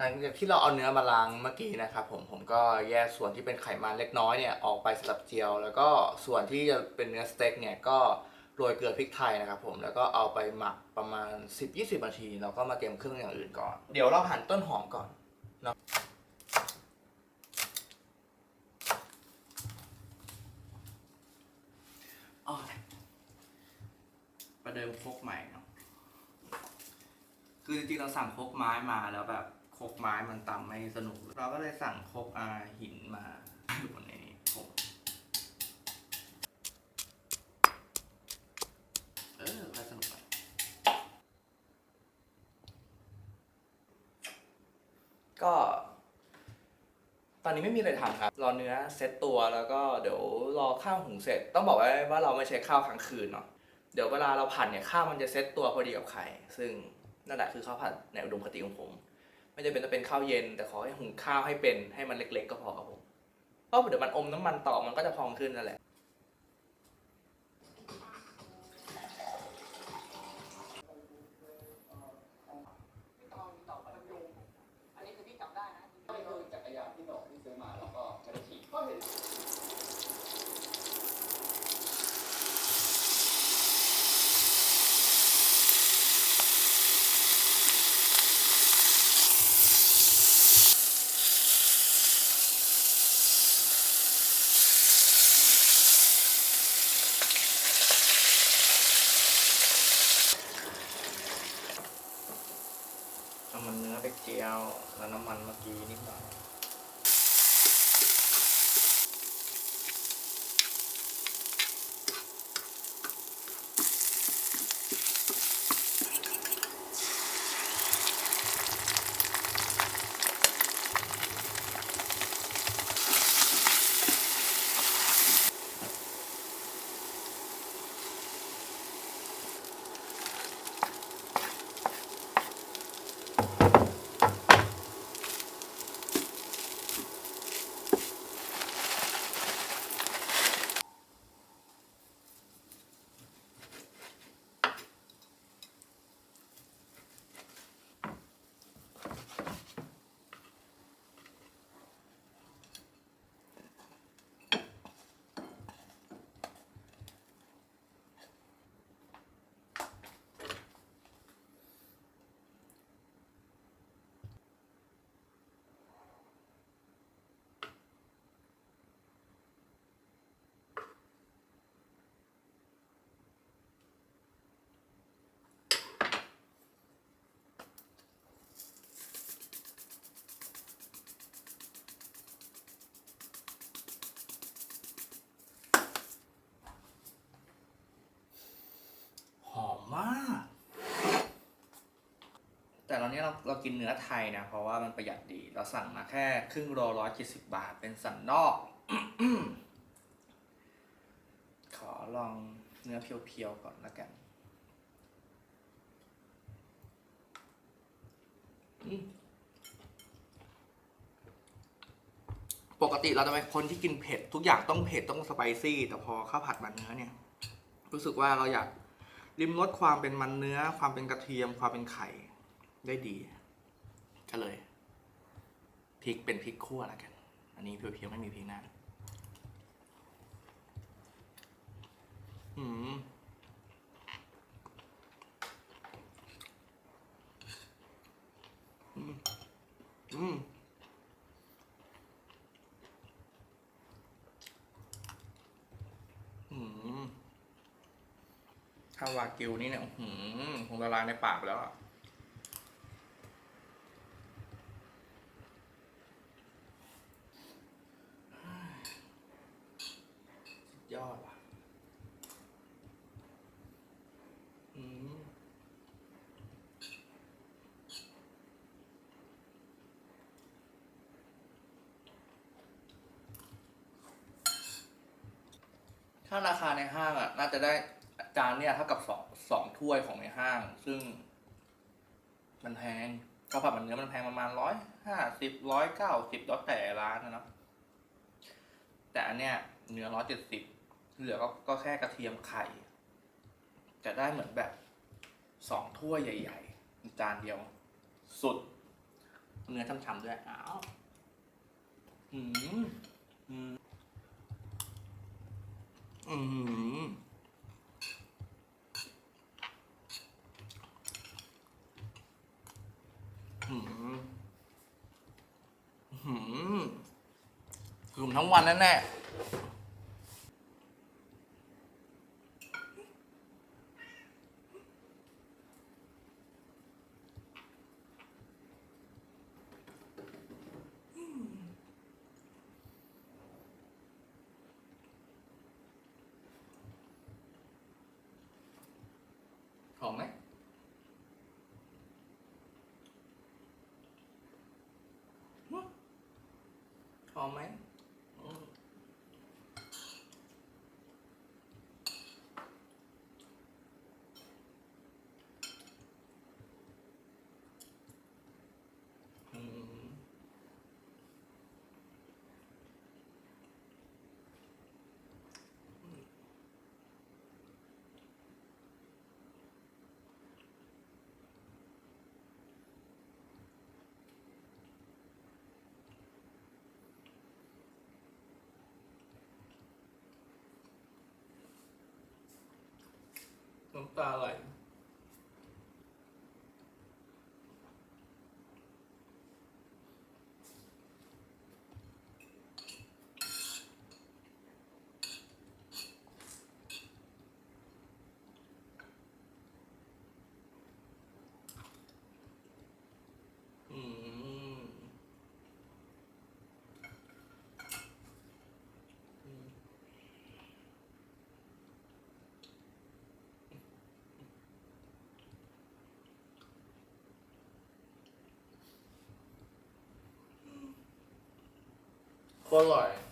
หลังจากที่เราเอาเนื้อมาล้างเมื่อกี้นะครับผมผมก็แยกส่วนที่เป็นไขมันเล็กน้อยเนี่ยออกไปสำหรับเจียว แล้วก็ส่วนที่จะเป็นเนื้อสเต็กเนี่ยก็โรยเกลือพริกไทยนะครับผมแล้วก็เอาไปหมักประมาณ 10-20นาทีแล้วก็มาเตรียมเครื่องอย่างอื่นก่อน เดี๋ยวเราหั่นต้นหอมก่อนเนาะประเดิมคกใหม่เนาะคือจริงๆเราสั่งคกไม้มาแล้วแบบ ครกไม้มันตำไม่สนุก เราก็เลยสั่งครกอาหินมาอยู่ในนี้ผมเออไปสนุกไปก็ ตอนนี้ไม่มีอะไรทำครับ รอเนื้อเซตตัวแล้วก็เดี๋ยวรอข้าวหุงเสร็จ ต้องบอกไว้ว่าเราไม่ใช้ข้าวค้างคืนเนาะ เดี๋ยวเวลาเราผัดเนี่ยข้าวมันจะเซตตัวพอดีกับไข่ ซึ่งนั่นแหละคือข้าวผัดในอุดมคติของผม ไม่จำเป็นต้องเป็นข้าวเย็น แต่ขอให้หุงข้าวให้เป็นให้มันเล็กๆ ก็พอครับผมเพราะเดี๋ยวมันอมน้ำมันต่อมันก็จะพองขึ้นนั่นแหละ จักรยานที่หนกที่ซื้อมาแล้วก็ไม่ได้ขี่ก็เห็น เอามันเนื้อไปเจียว แล้วน้ำมันเมื่อกี้นิดหน่อย หอมมาก แต่ตอนนี้เราเรากินเนื้อไทยนะ เพราะว่ามันประหยัดดี เราสั่งมาแค่ครึ่งโลร้อยเจ็ดสิบบาท เป็นสันนอก ขอลองเนื้อเพียวๆก่อนละกันปกติเราจะเป็นคนที่กินเผ็ด ทุกอย่างต้องเผ็ดต้องสไปซี่ แต่พอข้าวผัดมันเนื้อเนี่ย รู้สึกว่าเราอยากริมรสความเป็นมันเนื้อ ความเป็นกระเทียม ความเป็นไข่ ได้ดี ก็เลยพริกเป็นพริกคั่วแล้วกัน อันนี้เพียวๆไม่มีพริกหน้าอืมอืมอืมถ้าวากิวนี่เนี่ยอื้อหือคงละลายในปากแล้วอะสุดยอดว่ะอืม ถ้าราคาในห้างอะ น่าจะได้จานเนี่ยเท่ากับสองสองถ้วยของในห้าง ซึ่ง มันแพงข้าวผัดมันเนื้อมันแพงประมาณร้อยห้าสิบร้อยเก้าสิบแล้วแต่ร้านนะเนาะแต่อันเนี้ยเนื้อร้อยเจ็ดสิบเหลือก็ก็แค่กระเทียมไข่ จะได้เหมือนแบบสองถ้วยใหญ่ ๆ จานเดียว สุด เนื้อช่ำๆด้วยอ้าวอืมอืม อืมอืมอืมคือผมทั้งวันแน่ๆ หอมไหมหึ หอมไหมอืมอืม น้ำตาไหล for life.